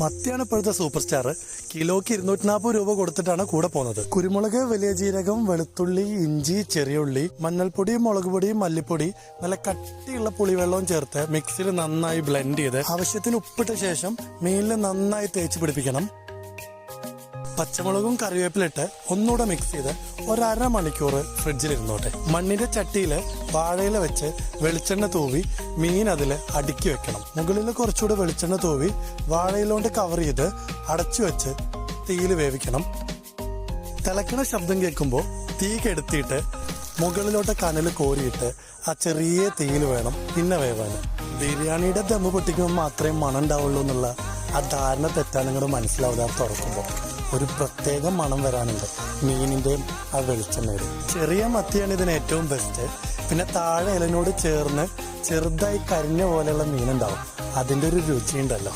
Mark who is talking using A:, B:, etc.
A: മത്തിയാണ് ഇപ്പോഴത്തെ super star. കിലോക്ക് ഇരുന്നൂറ്റി നാൽപ്പത് രൂപ കൊടുത്തിട്ടാണ് കൂടെ പോകുന്നത്. കുരുമുളക് വലിയ ജീരകം വെളുത്തുള്ളി ഇഞ്ചി ചെറിയുള്ളി മഞ്ഞൾപ്പൊടി മുളക് പൊടി മല്ലിപ്പൊടി നല്ല കട്ടിയുള്ള പുളിവെള്ളവും ചേർത്ത് മിക്സിയിൽ നന്നായി ബ്ലെൻഡ് ചെയ്ത് ആവശ്യത്തിന് ഉപ്പിട്ട ശേഷം മീനിൽ നന്നായി തേച്ച് പിടിപ്പിക്കണം. പച്ചമുളകും കറിവേപ്പിലിട്ട് ഒന്നുകൂടെ മിക്സ് ചെയ്ത് ഒരര മണിക്കൂർ ഫ്രിഡ്ജിൽ ഇരുന്നോട്ടെ മണ്ണിന്റെ ചട്ടിയിൽ വാഴയില വെച്ച് വെളിച്ചെണ്ണ തൂവി മീൻ അതിൽ അടുക്കി വെക്കണം. മുകളിൽ കുറച്ചുകൂടെ വെളിച്ചെണ്ണ തൂവി വാഴയിലോണ്ട് കവർ ചെയ്ത് അടച്ചു വെച്ച് തീയിൽ വേവിക്കണം. തിളക്കണ ശബ്ദം കേൾക്കുമ്പോൾ തീ കെടുത്തിയിട്ട് മുകളിലോട്ട് കനൽ കോരിയിട്ട് ആ ചെറിയ തീയിൽ വേണം പിന്നെ വേവാൻ. ബിരിയാണിയുടെ ദമ്മ് പൊട്ടിക്കുമ്പോൾ മാത്രമേ മണം ഉണ്ടാവുള്ളൂ എന്നുള്ള ആ ധാരണ തെറ്റാണ് നിങ്ങളുടെ മനസ്സിലാവുക തുറക്കുമ്പോൾ ഒരു പ്രത്യേക മണം വരാനുണ്ട്. മീനിന്റെയും ആ വെളിച്ചെണ്ണയുടെയും ചെറിയ മത്തിയാണ് ഇതിന് ഏറ്റവും ബെസ്റ്റ് പിന്നെ താഴെ ഇലനോട് ചേർന്ന് ചെറുതായി കരിഞ്ഞ പോലെയുള്ള മീനുണ്ടാവും. അതിന്റെ ഒരു രുചി ഉണ്ടല്ലോ